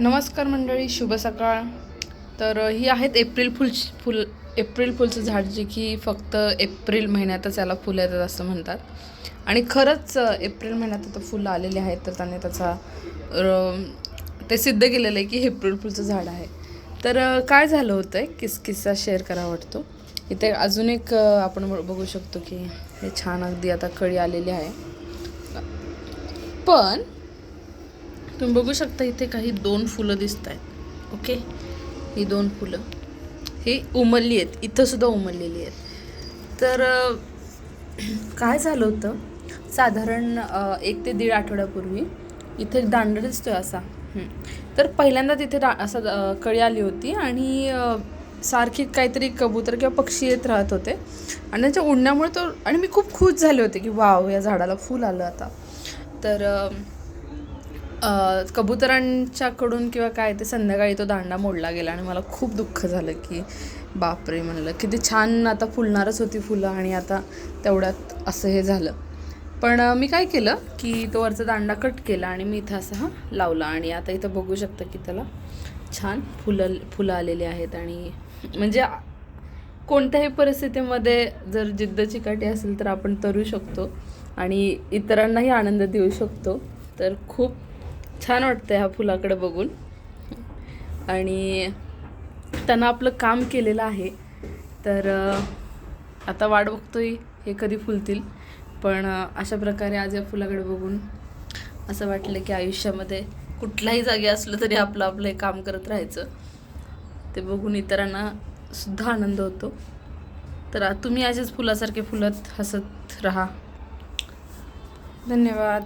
नमस्कार मंडळी शुभ सकाळ. तर ही आहेत एप्रिल फुल फुल एप्रिल फुलचं झाड जे की फक्त एप्रिल महिन्यातच याला फुलं येतात असं म्हणतात. आणि खरंच एप्रिल महिन्यात आता फुलं आलेली आहेत तर त्याने त्याचा ते सिद्ध केलेलं आहे की एप्रिल फुलचं झाड आहे. तर काय झालं होतं? आहे किस किस्सा शेअर करावा वाटतो. इथे अजून एक आपण बघू शकतो की हे छान अगदी आता कळी आलेली आहे. पण तुम्ही बघू शकता इथे काही दोन फुलं दिसत आहेत ओके ही दोन फुलं. ही उमलली आहेत. इथंसुद्धा उमललेली आहेत. तर काय झालं होतं? साधारण एक ते दीड आठवड्यापूर्वी इथे एक दांडा दिसतोय असा. तर पहिल्यांदा तिथे दा असा कळी आली होती आणि सारखी काहीतरी कबूतर किंवा पक्षी येत राहत होते. आणि त्याच्या उडण्यामुळे तो आणि मी खूप खुश झाले होते की वाव या झाडाला फूल आलं आता. तर कबुतरांच्याकडून किंवा काय ते संध्याकाळी तो दांडा मोडला गेला आणि मला खूप दुःख झालं की बापरे म्हणलं किती छान आता फुलणारच होती फुलं आणि आता तेवढ्यात असं हे झालं. पण मी काय केलं की तो वरचा दांडा कट केला आणि मी इथं असं हा लावला आणि आता इथं बघू शकतं की त्याला छान फुलं फुलं आलेली आहेत आणि म्हणजे कोणत्याही परिस्थितीमध्ये जर जिद्द चिकाटी असेल तर आपण तरू शकतो आणि इतरांनाही आनंद देऊ शकतो. तर खूप छान वाटतं ह्या फुलाकडे बघून. आणि त्यांना आपलं काम केलेलं आहे. तर आता वाट बघतोय हे कधी फुलतील. पण अशा प्रकारे आज या फुलाकडे बघून असं वाटलं की आयुष्यामध्ये कुठल्याही जागी असलं तरी आपलं आपलं हे काम करत राहायचं. ते बघून इतरांना सुद्धा आनंद होतो. तर तुम्ही असेच फुलासारखे फुलत हसत राहा. धन्यवाद.